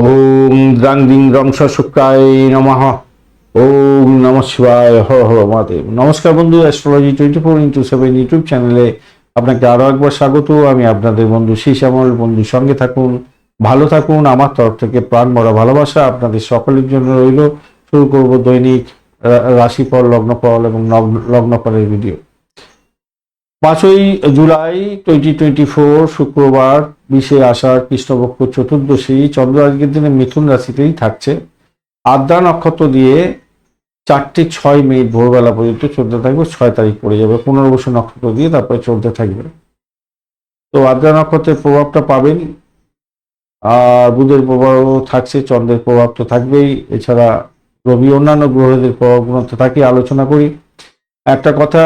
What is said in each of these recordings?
ওম দ্রাং দিং রংস শুক্রায় নমঃ। ওম নম শিবায়, হর হর মহাদেব। নমস্কার বন্ধু astrology twenty four into seven YouTube চ্যানেলে আপনাকে আরও একবার স্বাগত। আমি আপনাদের বন্ধু শ্যামল বন্ধুর সঙ্গে থাকুন, ভালো থাকুন। আমার তরফ থেকে প্রাণ ভরা ভালোবাসা আপনাদের সকলের জন্য রইল। শুরু করব দৈনিক রা- রাশিফল, লগ্নফল এবং লগ্নফলের ভিডিও পাঁচই জুলাই টোয়েন্টি টোয়েন্টি ফোর শুক্রবার, বিশে আষাঢ়, কৃষ্ণপক্ষ চতুর্দশী, চন্দ্র আজকের দিনে মিথুন রাশিতেই থাকছে। আদ্রা নক্ষত্র দিয়ে চারটে ছয় মিনিট ভোরবেলা পর্যন্ত চলতে থাকবে, ছয় তারিখ পড়ে যাবে পুনর্বসু নক্ষত্র দিয়ে তারপরে চলতে থাকবে। তো আদ্রা নক্ষত্রের প্রভাবটা পাবেন। আর বুধের প্রভাবও থাকছে, চন্দ্রের প্রভাব তো থাকবেই। এছাড়া রবি, অন্যান্য গ্রহদের প্রভাবগুলো তো তাকে আলোচনা করি। একটা কথা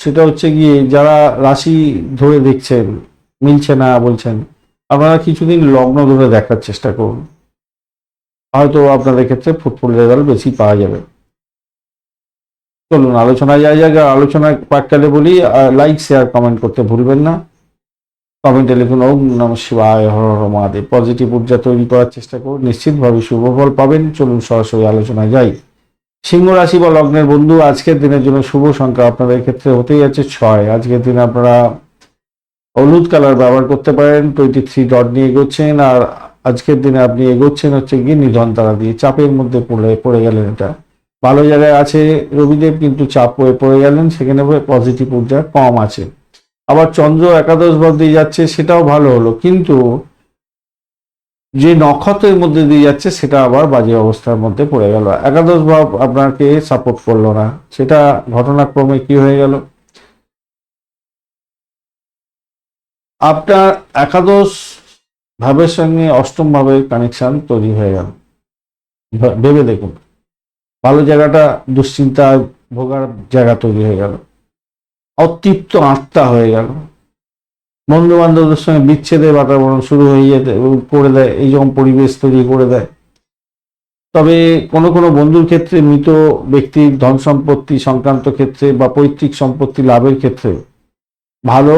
সেটা হচ্ছে গিয়ে যারা রাশি ধরে দেখছেন, মিলছে না বলছেন, আপনারা কিছুদিন লগ্ন ধরে দেখার চেষ্টা করুন। হয়তো আপনাদের ক্ষেত্রে ফুটবল রেজাল্ট বেশি পাওয়া যাবে। চলুন আলোচনা যায় জায়গা আলোচনা পাটকালে বলি লাইক শেয়ার কমেন্ট করতে ভুলবেন না। কমেন্টে লিখুন, ওম নম শিবায়, হর হর মহাদেব। পজিটিভ ঊর্জা তৈরি করার চেষ্টা করুন। নিশ্চিতভাবে শুভ ফল পাবেন। চলুন সরাসরি আলোচনায় যাই। সিংহ রাশি বা লগ্নের বন্ধু, আজকের দিনের জন্য শুভ সংখ্যা আপনাদের ক্ষেত্রে হতেই আছে ছয়। আজকের দিনে আপনারা হলুদ কালার ব্যবহার করতে পারেন টোয়েন্টি থ্রি ডট নিয়ে এগোচ্ছেন, আর আজকের দিনে আপনি এগোচ্ছেন হচ্ছে গিয়ে নিধন তারা দিয়ে, চাপের মধ্যে পড়ে পড়ে গেলেন এটা। ভালো জায়গায় আছে রবিদেব, কিন্তু চাপ হয়ে পড়ে গেলেন, সেখানে পজিটিভ ঊর্জা কম আছে। আবার চন্দ্র একাদশ ভাব দিয়ে যাচ্ছে, সেটাও ভালো হলো, কিন্তু যে নক্ষত্রের মধ্যে দিয়ে যাচ্ছে, সেটা আবার বাজে অবস্থার মধ্যে পড়ে গেল। একাদশ ভাব আপনাকে সাপোর্ট করল না। সেটা ঘটনাক্রমে কি হয়ে গেল? আপনার একাদশ ভাবের সঙ্গে অষ্টম ভাবের কানেকশন তৈরি হয়ে গেল। ভেবে দেখুন। ভালো জায়গাটা দুশ্চিন্তা ভোগার জায়গা তৈরি হয়ে গেল। অতৃপ্ত আত্মা হয়ে গেল। বন্ধু বান্ধবদের সঙ্গে বিচ্ছেদের বাতাবরণ শুরু হয়ে যেতে করে দেয়, এই রকম পরিবেশ তৈরি করে দেয়। তবে কোনো কোনো বন্ধুর ক্ষেত্রে, মৃত ব্যক্তির ধন সম্পত্তি সংক্রান্ত ক্ষেত্রে বা পৈতৃক সম্পত্তি লাভের ক্ষেত্রে ভালো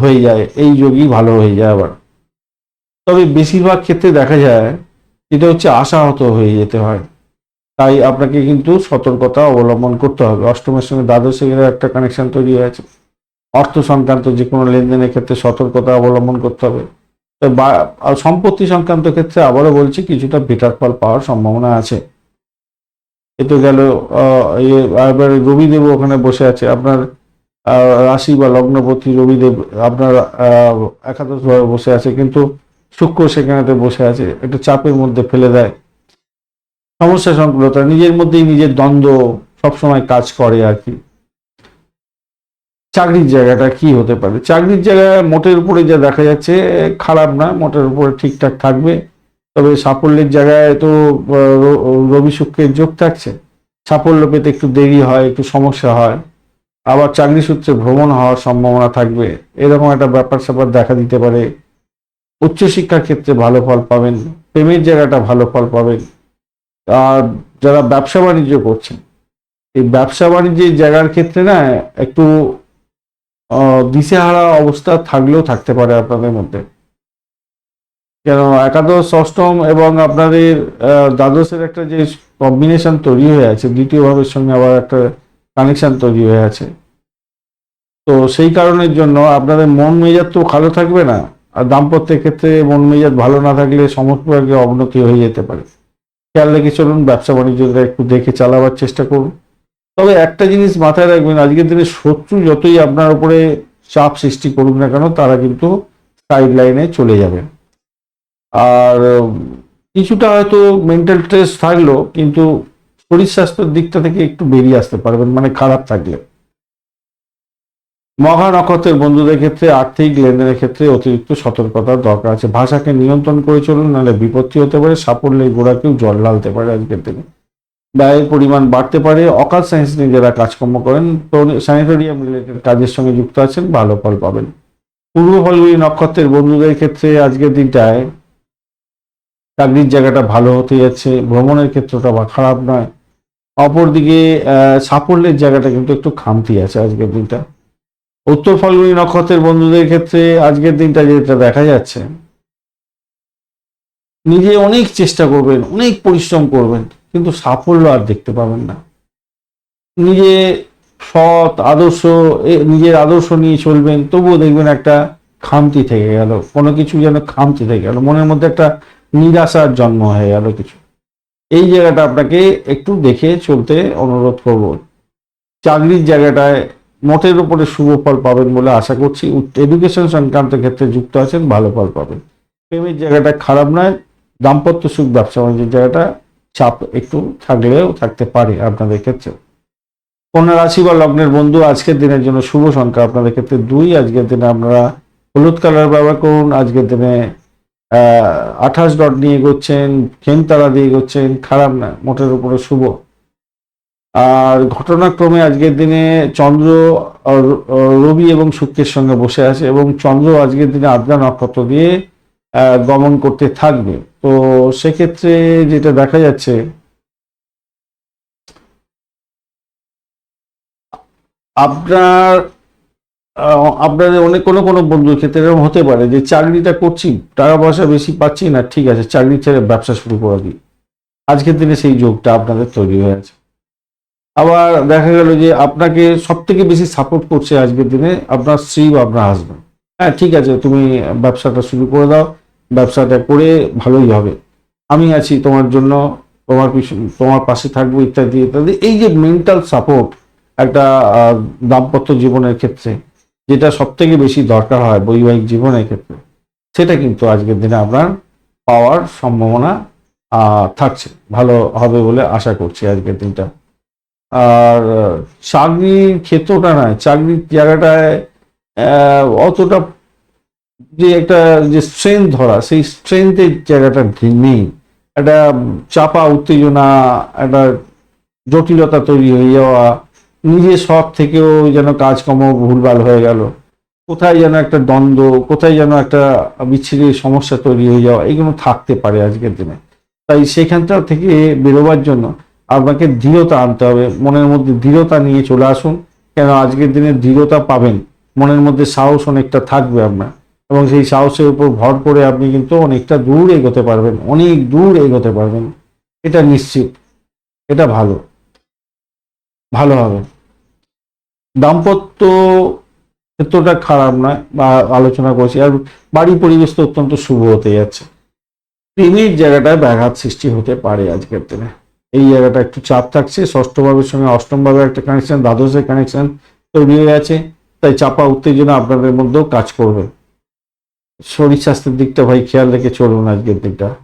হয়ে যায়, এই যোগই ভালো হয়ে যায় আবার। তবে বেশিরভাগ ক্ষেত্রে দেখা যায়, এটা হচ্ছে আশাহত হয়ে যেতে হয়। তাই আপনাকে কিন্তু সতর্কতা অবলম্বন করতে হবে। অষ্টমের সঙ্গে দ্বাদশের একটা কানেকশন তৈরি হয়েছে। অর্থ সংক্রান্ত যে কোনো লেনদেনের ক্ষেত্রে সতর্কতা অবলম্বন করতে হবে। তো বা- সম্পত্তি সংক্রান্ত ক্ষেত্রে আবারও বলছি কিছুটা বেটার ফল পাওয়ার সম্ভাবনা আছে। এ তো গেল আহ, ইয়ে, এবার রবিদেব ওখানে বসে আছে। আপনার রাশি বা লগ্নপতি রবিদেব আপনার আহ, একাদশ ভাবে বসে আছে কিন্তু শুক্র সেখানেতে বসে আছে। একটু চাপের মধ্যে ফেলে দেয়। সমস্যা সংকুলতা নিজের মধ্যেই নিজের দ্বন্দ্ব সবসময় কাজ করে আর কি। চাকরির জায়গাটা কি হতে পারে? চাকরির জায়গায় মোটের উপরে যা দেখা যাচ্ছে, খারাপ না, মোটের উপরে ঠিকঠাক থাকবে। তবে সাফল্যের জায়গায় তো রবি শুক্রের যোগ থাকছে। সাফল্য পেতে একটু দেরি হয়, একটু সমস্যা হয়। আবার চাকরি সূত্রে ভ্রমণ হওয়ার সম্ভাবনা থাকবে। এরকম একটা ব্যাপার স্যাপার দেখা দিতে পারে। উচ্চশিক্ষার ক্ষেত্রে ভালো ফল পাবেন, প্রেমের জায়গাটা ভালো ফল পাবেন। আর যারা ব্যবসা বাণিজ্য করছেন, এই ব্যবসা বাণিজ্যের জায়গার ক্ষেত্রে না, একটু দিশেহারা অবস্থা থাকলেও থাকতে পারে আপনাদের মধ্যে। কেন একাদশ, অষ্টম এবং আপনাদের দ্বাদশের একটা যে কম্বিনেশন তৈরি হয়ে আছে দ্বিতীয় ভাবের সঙ্গে আবার একটা কানেকশন তৈরি হয়ে আছে। তো সেই কারণের জন্য আপনাদের মন মেজাজ তো ভালো থাকবে না, আর দাম্পত্যের ক্ষেত্রে মন মেজাজ ভালো না থাকলে সমস্ত অবনতি হয়ে যেতে পারে। খেয়াল রেখে চলুন, ব্যবসা বাণিজ্যটা একটু দেখে চালাবার চেষ্টা করুন। তবে একটা জিনিস মাথায় রাখবেন, আজকের দিনে শত্রু যতই আপনার উপরে চাপ সৃষ্টি করুক না কেন, তারা কিন্তু সাইড লাইনে চলে যাবে। আর কিছুটা হয়তো মেন্টাল স্ট্রেস থাকল কিন্তু শরীর স্বাস্থ্যের দিকটা থেকে একটু বেরিয়ে আসতে পারবেন মানে খারাপ থাকলে। মহা নক্ষত্রের বন্ধুদের ক্ষেত্রে, আর্থিক লেনদেনের ক্ষেত্রে অতিরিক্ত সতর্কতার দরকার আছে। ভাষাকে নিয়ন্ত্রণ করে চলুন, নাহলে বিপত্তি হতে পারে, সাফল্যের গোড়াকেও জল ঢালতে পারে আজকের দিনে। ব্যয়ের পরিমাণ বাড়তে পারে, অকাল সায়েন্স নিয়ে যারা কাজকর্ম করেন স্যানিটোরিয়াম রিলেটেড কাজের সঙ্গে যুক্ত আছেন, ভালো ফল পাবেন। পূর্ব ফলগুলি নক্ষত্রের বন্ধুদের ক্ষেত্রে আজকের দিনটায় চাকরির জায়গাটা ভালো হতে যাচ্ছে, ভ্রমণের ক্ষেত্রটা বা খারাপ নয়। অপরদিকে সাফল্যের জায়গাটা কিন্তু একটু খামতি আছে আজকের দিনটা। উত্তর ফাল্গুনী নক্ষত্রের বন্ধুদের ক্ষেত্রে আজকের দিনটা যেটা দেখা যাচ্ছে, নিজে অনেক চেষ্টা করবেন, অনেক পরিশ্রম করবেন। কিন্তু সাফল্য আর দেখতে পাবেন না। নিজে সৎ, আদর্শ নিজের আদর্শ নিয়ে চলবেন, তবুও দেখবেন একটা খামতি থেকে গেল, কোনো কিছু যেন খামতি থেকে গেল, মনের মধ্যে একটা নিরাশার জন্ম হয়ে গেল কিছু। এই জায়গাটা আপনাকে একটু দেখে চলতে অনুরোধ করব। চাকরির জায়গাটায় মোটের উপরে শুভ ফল পাবেন বলে আশা করছি। এডুকেশন সংক্রান্ত ক্ষেত্রে যুক্ত আছেন, ভালো ফল পাবেন। প্রেমের জায়গাটা খারাপ নয়, দাম্পত্য সুখ ব্যবসা বাণিজ্যের জায়গাটা চাপ একটু থাকলেও থাকতে পারে আপনাদের ক্ষেত্রে কন্যা রাশি বা লগ্নের বন্ধু, আজকের দিনের জন্য শুভ সংখ্যা আপনাদের ক্ষেত্রে দুই। আজকের দিনে আপনারা হলুদ কালার ব্যবহার করুন। আজকের দিনে আঠাশ ডট নিয়ে এগোচ্ছেন খেমতারা দিয়ে এগোচ্ছেন, খারাপ না, মোটের উপরে শুভ। আর ঘটনাক্রমে আজকের দিনে চন্দ্র রবি এবং শুক্রের সঙ্গে বসে আছে এবং চন্দ্র আজকের দিনে আদ্রা নক্ষত্র দিয়ে গমন করতে থাকবে। তো সেক্ষেত্রে যেটা দেখা যাচ্ছে, আপনার আপনাদের অনেক, কোনো কোনো বন্ধুর ক্ষেত্রে এরকম হতে পারে যে চাকরিটা করছি, টাকা পয়সা বেশি পাচ্ছি না, ঠিক আছে, চাকরি ছেড়ে ব্যবসা শুরু করে দিই আজকের দিনে সেই যোগটা আপনাদের তৈরি হয়ে আছে আবার দেখা গেল যে আপনাকে সব থেকে বেশি সাপোর্ট করছে আজকের দিনে আপনার স্ত্রী বা আপনার হাজব্যান্ড হ্যাঁ ঠিক আছে, তুমি ব্যবসাটা শুরু করে দাও। ব্যবসাটা করে ভালোই হবে। আমি আছি তোমার জন্য, তোমার পিছনে তোমার পাশে থাকব ইত্যাদি ইত্যাদি। এই যে মেন্টাল সাপোর্ট একটা দাম্পত্য জীবনের ক্ষেত্রে, যেটা সব থেকে বেশি দরকার হয় বৈবাহিক জীবনের ক্ষেত্রে, সেটা কিন্তু আজকের দিনে আপনার পাওয়ার সম্ভাবনা থাকছে। ভালো হবে বলে আশা করছি আজকের দিনটা। আর, চাকরির ক্ষেত্রটা নয়, চাকরির জায়গাটায় অতটা যে একটা যে স্ট্রেংথ ধরা, সেই স্ট্রেংথের জায়গাটা নেই। একটা চাপা, উত্তেজনা, একটা জটিলতা তৈরি হয়ে যাওয়া, নিজের শখ থেকেও যেন কাজকর্ম ভুলভাল হয়ে গেল। কোথায় যেন একটা দ্বন্দ্ব, কোথায় যেন একটা বিচ্ছিরি সমস্যা তৈরি হয়ে যাওয়া, এগুলো থাকতে পারে আজকের দিনে। তাই সেখানটা থেকে বেরোবার জন্য আপনাকে দৃঢ়তা আনতে হবে, মনের মধ্যে দৃঢ়তা নিয়ে চলে আসুন। কেন আজকের দিনে দৃঢ়তা পাবেন, মনের মধ্যে সাহস অনেকটা থাকবে আপনার। এবং সেই সাহসের উপর ভর করে আপনি কিন্তু অনেকটা দূর এগোতে পারবেন, অনেক দূর এগোতে পারবেন। এটা নিশ্চিত, এটা ভালো ভালো হবে। দাম্পত্য ক্ষেত্রটা খারাপ নয়, বা আলোচনা করছি, আর বাড়ি পরিবেশ তো অত্যন্ত শুভ হতে যাচ্ছে। প্রেমের জায়গাটায় ব্যাঘাত সৃষ্টি হতে পারে আজকের দিনে। এই জায়গাটা একটু চাপ থাকছে ষষ্ঠ ভাবের সঙ্গে অষ্টম ভাবে একটা কানেকশন দ্বাদশের কানেকশন তৈরি হয়ে আছে, তাই চাপা উত্তেজনা আপনাদের মধ্যেও কাজ করবে। শরীর স্বাস্থ্যের দিকটা ভাই খেয়াল রেখে চলুন আজকের দিকটা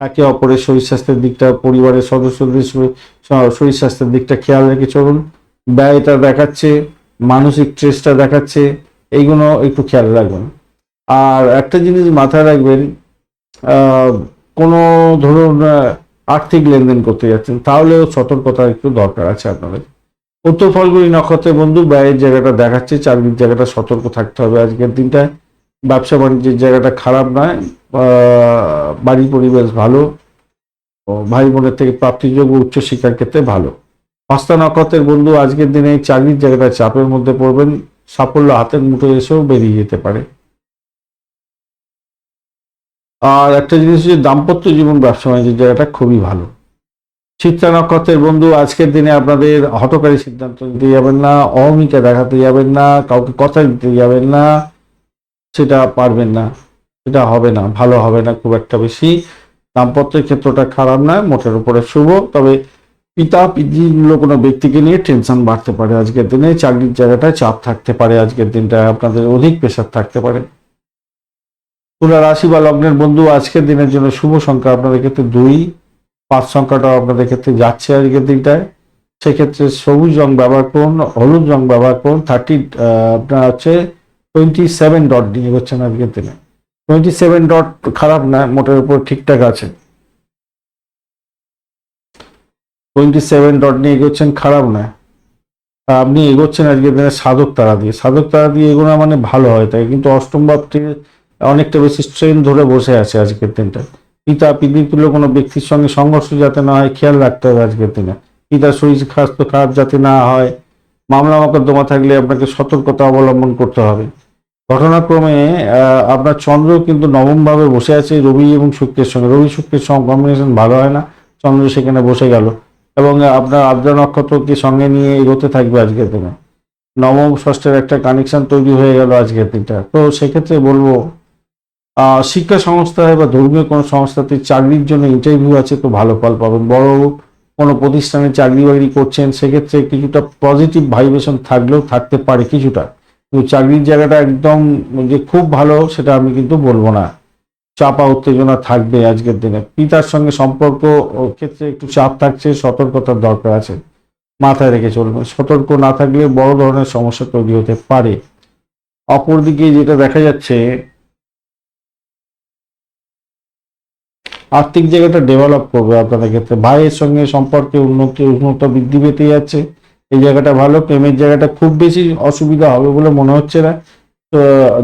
একে অপরের শরীর স্বাস্থ্যের দিকটা, পরিবারের সদস্যদের শরীর- স্বাস্থ্যের দিকটা খেয়াল রেখে চলুন। ব্যয়টা দেখাচ্ছে, মানসিক স্ট্রেসটা দেখাচ্ছে, এইগুলো একটু খেয়াল রাখবেন। আর একটা জিনিস মাথায় রাখবেন কোনো ধরুন আর্থিক লেনদেন করতে যাচ্ছেন, তাহলেও সতর্কতা একটু দরকার আছে আপনাদের। উত্তর ফলগুলি নক্ষত্রের বন্ধু, ব্যয়ের জায়গাটা দেখাচ্ছে চাকরির জায়গাটা সতর্ক থাকতে হবে আজকের দিনটায়। ব্যবসা বাণিজ্যের জায়গাটা খারাপ নয় বাড়ির পরিবেশ ভালো ভাই বোনের থেকে প্রাপ্তিযোগ্য উচ্চশিক্ষার ক্ষেত্রে ভালো। হস্তা নক্ষত্রের বন্ধু আজকের দিনে চাকরির জায়গাটা চাপের মধ্যে পড়বেন, সাফল্য হাতের মুঠো এসেও বেরিয়ে যেতে পারে। আর একটা জিনিস হচ্ছে দাম্পত্য জীবন, ব্যবসা বাণিজ্যের জায়গাটা খুবই ভালো। চিত্রা নক্ষত্রের বন্ধু আজকের দিনে আপনাদের হটকারী সিদ্ধান্ত নিতে যাবেন না, অহমিকা দেখাতে যাবেন না, কাউকে কথা দিতে যাবেন না সেটা পারবেন না, সেটা হবে না, ভালো হবে না খুব একটা বেশি। দাম্পত্যের ক্ষেত্রটা খারাপ নয়, মোটের উপরে শুভ। তবে পিতা পিতৃগুলো কোনো ব্যক্তিকে নিয়ে টেনশন বাড়তে পারে আজকের দিনে। চাকরির জায়গাটায় চাপ থাকতে পারে আজকের দিনটা আপনাদের অধিক প্রেশার থাকতে পারে। তুলা রাশি বা লগ্নের বন্ধু, আজকের দিনের জন্য শুভ সংখ্যা আপনাদের ক্ষেত্রে দুই। পাঁচ সংখ্যাটাও আপনাদের ক্ষেত্রে যাচ্ছে আজকের দিনটায়। সেক্ষেত্রে সবুজ রং ব্যবহার করুন, হলুদ রং ব্যবহার করুন। থার্টি আপনার হচ্ছে টোয়েন্টি সেভেন ডট নিয়ে এগোচ্ছেন আজকের দিনে টোয়েন্টি সেভেন ডট খারাপ না, মোটের উপর ঠিকঠাক আছে। টোয়েন্টি সেভেন ডট নিয়ে এগোচ্ছেন খারাপ না। আপনি এগোচ্ছেন আজকের দিনে সাধক তারা দিয়ে। সাধক তারা দিয়ে এগোনো মানে ভালো হয় তাই কিন্তু অষ্টম ভাবটি অনেকটা বেশি স্ট্রেন ধরে বসে আছে আজকের দিনটা। পিতা, পিতৃতুল্য কোনো ব্যক্তির সঙ্গে সংঘর্ষ যাতে না হয়, খেয়াল রাখতে হবে আজকের দিনে। পিতার শরীর স্বাস্থ্য খারাপ যাতে না হয় মামলা মোকদ্দমা থাকলে আপনাকে সতর্কতা অবলম্বন করতে হবে। ঘটনাক্রমে আপনার চন্দ্র কিন্তু নবম ভাবে বসে আছে, রবি এবং শুক্রের সঙ্গে। রবি শুক্রের সঙ্গে কম্বিনেশন ভালো হয় না, চন্দ্র সেখানে বসে গেল। এবং আপনার আদ্রা নক্ষত্রকে সঙ্গে নিয়ে এগোতে থাকবে আজকের দিনে। নবম, ষষ্ঠের একটা কানেকশন তৈরি হয়ে গেল আজকের দিনটা। তো সেক্ষেত্রে বলব শিক্ষা সংস্থায় বা ধর্মীয় কোনো সংস্থাতে চাকরির জন্য ইন্টারভিউ আছে তো ভালো ফল পাবেন। বড় কোনো প্রতিষ্ঠানে চাকরি বাকরি করছেন, সেক্ষেত্রে কিছুটা পজিটিভ ভাইব্রেশন থাকলেও থাকতে পারে কিছুটা। চাকরির জায়গাটা একদম যে খুব ভালো সেটা আমি কিন্তু বলব না। চাপা, উত্তেজনা থাকবে আজকের দিনে। পিতার সঙ্গে সম্পর্ক ক্ষেত্রে একটু চাপ থাকছে, সতর্কতার দরকার আছে। মাথায় রেখে চলবে সতর্ক না থাকলে বড় ধরনের সমস্যা তৈরি হতে পারে। অপরদিকে যেটা দেখা যাচ্ছে, আর্থিক জায়গাটা ডেভেলপ করবে আপনাদের ক্ষেত্রে। ভাইয়ের সঙ্গে সম্পর্কে উন্নতি, উন্নত বৃদ্ধি পেতে যাচ্ছে। এই জায়গাটা ভালো প্রেমের জায়গাটা খুব বেশি অসুবিধা হবে বলে মনে হচ্ছে না। তো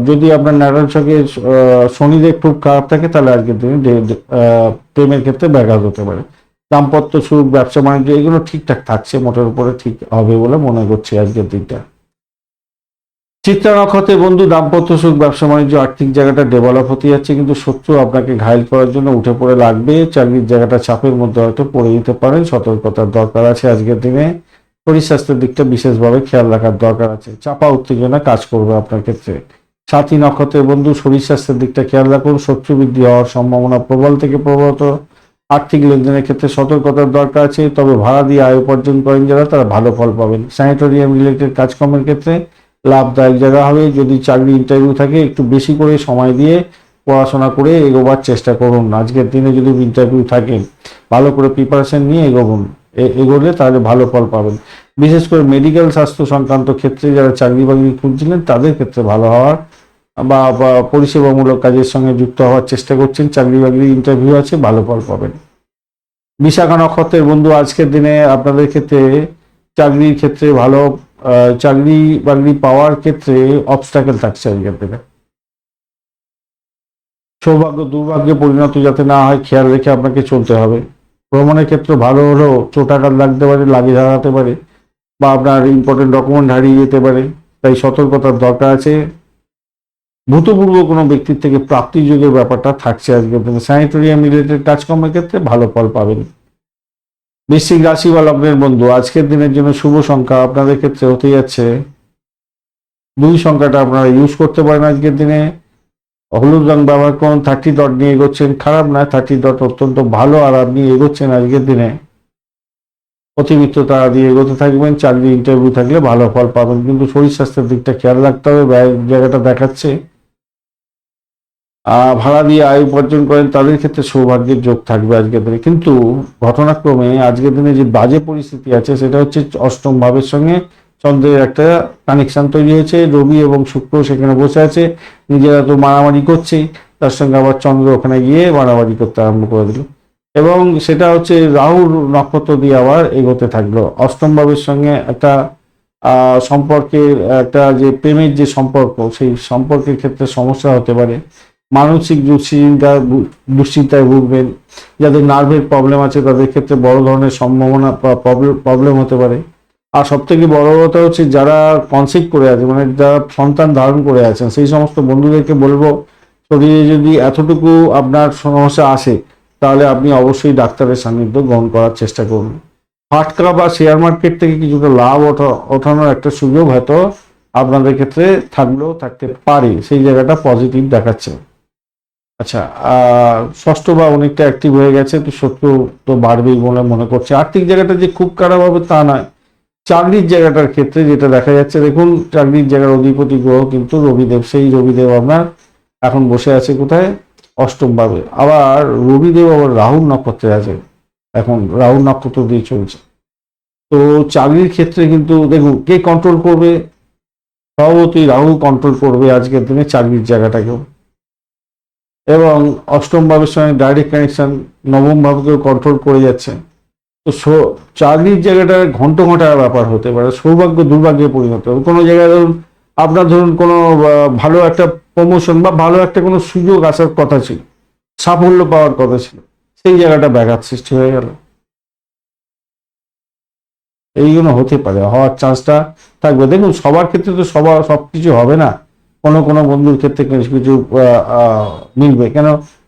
যদি আপনার নারায়ণ আহ, শনিদেব খুব খারাপ থাকে তাহলে ডে- ডে- প্রেমের ক্ষেত্রে ব্যাঘাত হতে পারে। দাম্পত্য সুখ ব্যবসা বাণিজ্য এগুলো ঠিকঠাক থাকছে মোটের উপরে ঠিক হবে বলে মনে করছি আজকের দিনটা। চিত্রা নক্ষত্রে বন্ধু দাম্পত্য সুখ ব্যবসা বাণিজ্য আর্থিক জায়গাটা ডেভেলপ হতে যাচ্ছে কিন্তু শত্রু আপনাকে ঘায়ল করার জন্য উঠে পড়ে লাগবে। চাকরির জায়গাটা চাপের মধ্যে হয়তো পড়ে দিতে পারেন সতর্কতার দরকার আছে আজকের দিনে। শরীর স্বাস্থ্যের দিকটা বিশেষভাবে খেয়াল রাখার দরকার আছে। চাপা, উত্তেজনা কাজ করবে আপনার ক্ষেত্রে। সাথী নক্ষত্রের বন্ধু, শরীর স্বাস্থ্যের দিকটা খেয়াল রাখুন। শত্রু বৃদ্ধি হওয়ার সম্ভাবনা প্রবল থেকে প্রবলত। আর্থিক লেনদেনের ক্ষেত্রে সতর্কতার দরকার আছে, তবে ভাড়া দিয়ে আয় উপার্জন করেন যারা, তারা ভালো ফল পাবেন। স্যানিটোরিয়াম রিলেটেড কাজকর্মের ক্ষেত্রে লাভদায়ক জায়গা হবে। যদি চাকরি ইন্টারভিউ থাকে, একটু বেশি করে সময় দিয়ে পড়াশোনা করে এগোবার চেষ্টা করুন। আজকের দিনে যদি ইন্টারভিউ থাকে ভালো করে প্রিপারেশন নিয়ে এগোবুন। এগোলে তাহলে ভালো ফল পাবেন। বিশেষ করে মেডিকেল স্বাস্থ্য সংক্রান্ত ক্ষেত্রে যারা চাকরি বাকরি খুঁজছিলেন, তাদের ক্ষেত্রে ভালো হওয়ার বা পরিষেবামূলক কাজের সঙ্গে যুক্ত হওয়ার চেষ্টা করছেন, চাকরি বাকরি ইন্টারভিউ আছে, ভালো ফল পাবেন। বিশাখা নক্ষত্রের বন্ধু, আজকের দিনে আপনাদের ক্ষেত্রে চাকরির ক্ষেত্রে ভালো চাকরি বাকরি পাওয়ার ক্ষেত্রে অবস্টাকেল থাকছে আজকের দিনে। সৌভাগ্য, দুর্ভাগ্যে পরিণত যাতে না হয়, খেয়াল রেখে আপনাকে চলতে হবে। ভ্রমণের ক্ষেত্রে ভালো হলেও চোটাঘাত লাগতে পারে লাগে হারাতে পারে বা আপনার ইম্পর্টেন্ট ডকুমেন্ট হারিয়ে যেতে পারে। তাই সতর্কতার দরকার আছে। ভূতপূর্ব কোনো ব্যক্তির থেকে প্রাপ্তি যুগের ব্যাপারটা থাকছে আজকের দিনে স্যানিটোরিয়াম রিলেটেড কাজকর্মের ক্ষেত্রে ভালো ফল পাবেন। বৃশ্চিক রাশি বা লগ্নের বন্ধু, আজকের দিনের জন্য শুভ সংখ্যা আপনাদের ক্ষেত্রে হতে যাচ্ছে। দুই সংখ্যাটা আপনারা ইউজ করতে পারেন আজকের দিনে। হলুদ রং ব্যবহার করুন থার্টি ডট নিয়ে এগোচ্ছেন? খারাপ না থার্টি ডট অত্যন্ত ভালো আর আপনি এগোচ্ছেন আজকের দিনে। অতিরিক্ততা দিয়ে এগোতে থাকবেন, চাকরি ইন্টারভিউ থাকলে ভালো ফল পাবেন। কিন্তু শরীর স্বাস্থ্যের দিকটা খেয়াল রাখতে হবে, ব্যয়, জায়গাটা দেখাচ্ছে। ভাড়া দিয়ে আয় উপার্জন করেন, তাদের ক্ষেত্রে সৌভাগ্যের যোগ থাকবে আজকের দিনে। কিন্তু ঘটনাক্রমে আজকের দিনে যে বাজে পরিস্থিতি আছে, সেটা হচ্ছে অষ্টম ভাবের সঙ্গে চন্দ্রের একটা কানেকশন তৈরি হয়েছে। রবি এবং শুক্র সেখানে বসে আছে। নিজেরা তো মারামারি করছেই তার সঙ্গে আবার চন্দ্র ওখানে গিয়ে মারামারি করতে আরম্ভ করে দিল। এবং সেটা হচ্ছে রাহুর নক্ষত্র দিয়ে আবার এগোতে থাকল। অষ্টম ভাবের সঙ্গে একটা সম্পর্কের একটা যে প্রেমের যে সম্পর্ক, সেই সম্পর্কের ক্ষেত্রে সমস্যা হতে পারে। মানসিক দুশ্চিন্তা দুশ্চিন্তায় ভুগবেন। যাদের নার্ভের প্রবলেম আছে, তাদের ক্ষেত্রে বড় ধরনের সম্ভাবনা প্রবলেম হতে পারে। আর সব থেকে বড় কথা হচ্ছে যারা কনসিভ করে আছে মানে যারা সন্তান ধারণ করে আছেন, সেই সমস্ত বন্ধুদেরকে বলব, শরীরে যদি এতটুকু আপনার সমস্যা আসে, তাহলে আপনি অবশ্যই ডাক্তারের সান্নিধ্য গ্রহণ করার চেষ্টা করুন। ফাটকা বা শেয়ার মার্কেট থেকে কিছুটা লাভ ওঠা, ওঠানোর একটা সুযোগ হয়তো আপনাদের ক্ষেত্রে থাকলেও থাকতে পারে, সেই জায়গাটা পজিটিভ দেখাচ্ছে। আচ্ছা ষষ্ঠ বা অনেকটা অ্যাক্টিভ হয়ে গেছে, তো শত্রু তো বাড়বেই বলে মনে করছে। আর্থিক জায়গাটা যে খুব খারাপ হবে তা নয়। চাকরির জায়গাটার ক্ষেত্রে যেটা দেখা যাচ্ছে, দেখুন, চাকরির জায়গার অধিপতি গ্রহ কিন্তু রবিদেব, সেই রবিদেব আপনার এখন বসে আছে কোথায়? অষ্টম ভাবে আবার রবিদেব আবার রাহুল নক্ষত্রে আছে। এখন রাহুল নক্ষত্র দিয়ে চলছে। তো চাকরির ক্ষেত্রে কিন্তু দেখুন, কে কন্ট্রোল করবে? সভাপতি রাহু কন্ট্রোল করবে আজকের দিনে চাকরির জায়গাটাকেও। এবং অষ্টম ভাবের সঙ্গে ডাইরেক্ট কানেকশন নবম ভাবকেও কন্ট্রোল করে যাচ্ছে। তো চাকরির জায়গাটা ঘন্ট ঘণ্টার ব্যাপার হতে পারে, সৌভাগ্য দুর্ভাগ্যে পরিণত হবে। কোনো জায়গায় ধরুন, আপনার ধরুন কোনো ভালো একটা প্রমোশন বা ভালো একটা কোনো সুযোগ আসার কথা ছিল, সাফল্য পাওয়ার কথা ছিল, সেই জায়গাটা ব্যাঘাত সৃষ্টি হয়ে গেল। এইগুলো হতে পারে, হওয়ার চান্সটা থাকবে। দেখুন, সবার ক্ষেত্রে তো সবার সব কিছু হবে না। কোনো কোনো বন্ধুর ক্ষেত্রে কিছু কিছু মিলবে। কেন?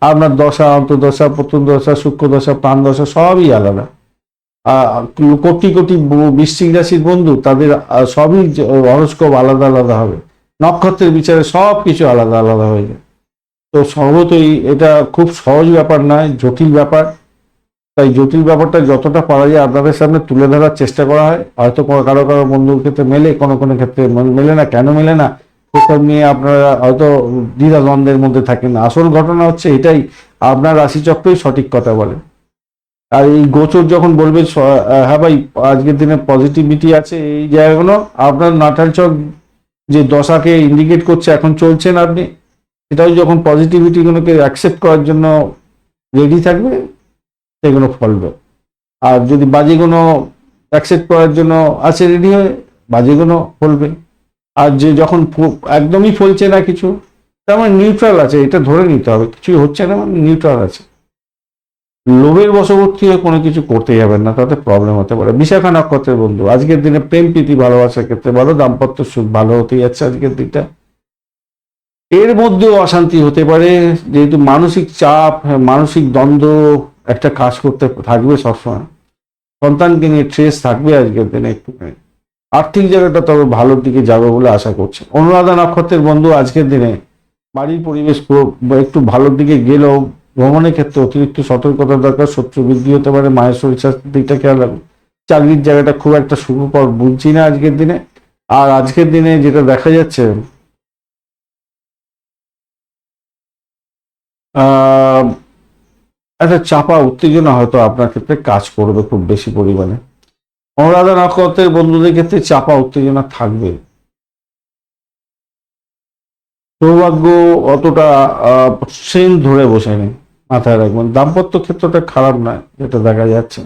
আপনার দশা, অন্তর্দশা প্রথম দশা সূক্ষ্ম দশা প্রাণ দশা সবই আলাদা। কোটি কোটি বৃশ্চিক রাশির বন্ধু, তাদের সবই হরস্কোপ আলাদা আলাদা হবে। নক্ষত্রের বিচারে সব কিছু আলাদা আলাদা হয়ে যায়। তো স্বভাবতই এটা খুব সহজ ব্যাপার নয়, জটিল ব্যাপার। তাই জটিল ব্যাপারটা যতটা পারা যায় আপনাদের সামনে তুলে ধরার চেষ্টা করা হয়। হয়তো কারও কারও বন্ধুর ক্ষেত্রে মেলে, কোনো কোনো ক্ষেত্রে মেলে না। কেন মেলে না? সেসব নিয়ে আপনারা হয়তো দ্বিধাদ্বন্দ্বের মধ্যে থাকেন। আসল ঘটনা হচ্ছে এটাই। আপনার রাশিচক্রই সঠিক কথা বলে। আর এই গোচর যখন বলবে হ্যাঁ ভাই, আজকের দিনে পজিটিভিটি আছে এই জায়গাগুলো, আপনার নাটাল চক যে দশাকে ইন্ডিকেট করছে, এখন চলছেন আপনি, সেটাও যখন পজিটিভিটিগুলোকে অ্যাকসেপ্ট করার জন্য রেডি থাকবে, সেগুলো ফলবে। আর যদি বাজে কোনো অ্যাকসেপ্ট করার জন্য আছে রেডি হয়ে বাজেগুলো ফলবে। আর যে যখন একদমই ফলছে না কিছু, তার মানে নিউট্রাল আছে, এটা ধরে নিতে হবে, কিছুই হচ্ছে না মানে নিউট্রাল আছে। লোভের বশবর্তী হয়ে কোনো কিছু করতে যাবেন না, তাতে প্রবলেম হতে পারে। বিশাখা নক্ষত্রের বন্ধু, আজকের দিনে প্রেম, প্রীতি, ভালোবাসার ক্ষেত্রে ভালো, দাম্পত্য সুখ ভালো হতে যাচ্ছে আজকের দিনটা। এর মধ্যেও অশান্তি হতে পারে, যেহেতু মানসিক চাপ, মানসিক দ্বন্দ্ব একটা কাজ করতে থাকবে সবসময়। সন্তানকে নিয়ে ট্রেস থাকবে আজকের দিনে একটু আর্থিক জায়গাটা তবে ভালোর দিকে যাবে বলে আশা করছে। অনুরাধা নক্ষত্রের বন্ধু, আজকের দিনে বাড়ির পরিবেশ পুরো- একটু ভালোর দিকে গেলেও ভ্রমণের ক্ষেত্রে অতিরিক্ত সতর্কতা দরকার, শত্রু বৃদ্ধি হতে পারে, মায়ের শরীর স্বাস্থ্যের দিকটা খেয়াল রাখুন। চাকরির জায়গাটা খুব একটা সুখকর বুঝছি না আজকের দিনে। আর আজকের দিনে যেটা দেখা যাচ্ছে একটা চাপা, উত্তেজনা হয়তো আপনার ক্ষেত্রে কাজ করবে খুব বেশি পরিমাণে। অনুরাধা নক্ষত্রের বন্ধুদের ক্ষেত্রে চাপা, উত্তেজনা থাকবে। সৌভাগ্য অতটা সেন ধরে বসে নেই মাথায় রাখবেন। দাম্পত্য ক্ষেত্রটা খারাপ নয় যেটা দেখা যাচ্ছে।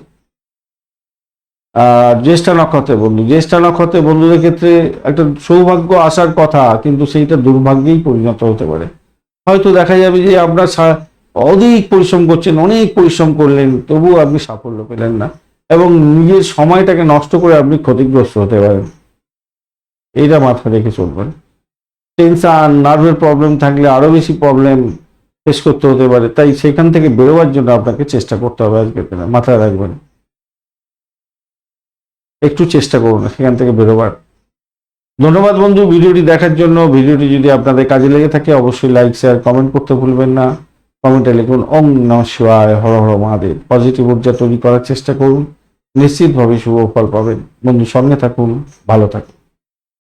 আর জ্যেষ্ঠা নক্ষত্রের বন্ধু। জ্যেষ্ঠা নক্ষত্রের বন্ধুদের ক্ষেত্রে একটা সৌভাগ্য আসার কথা, কিন্তু সেইটা দুর্ভাগ্যেই পরিণত হতে পারে। হয়তো দেখা যাবে যে আপনার অধিক পরিশ্রম করছেন, অনেক পরিশ্রম করলেন, তবুও আপনি সাফল্য পেলেন না। এবং নিজের সময়টাকে নষ্ট করে আপনি ক্ষতিগ্রস্ত হতে পারেন। এইটা মাথায় রেখে চলবেন। টেনশন, নার্ভের প্রবলেম থাকলে আরও বেশি প্রবলেম ফেস করতে হতে পারে। তাই সেখান থেকে বেরোবার জন্য আপনাকে চেষ্টা করতে হবে আজকের দিনে। মাথায় রাখবেন। একটু চেষ্টা করুন সেখান থেকে বেরোবার। ধন্যবাদ বন্ধু ভিডিওটি দেখার জন্য। ভিডিওটি যদি আপনাদের কাজে লেগে থাকে, অবশ্যই লাইক, শেয়ার, কমেন্ট করতে ভুলবেন না। কমেন্টে লিখুন ওম নম শিবায় হর হর মহাদেব। পজিটিভ ঊর্জা তৈরি করার চেষ্টা করুন। নিশ্চিতভাবে শুভ ফল পাবেন। বন্ধু সঙ্গে থাকুন, ভালো থাকুন।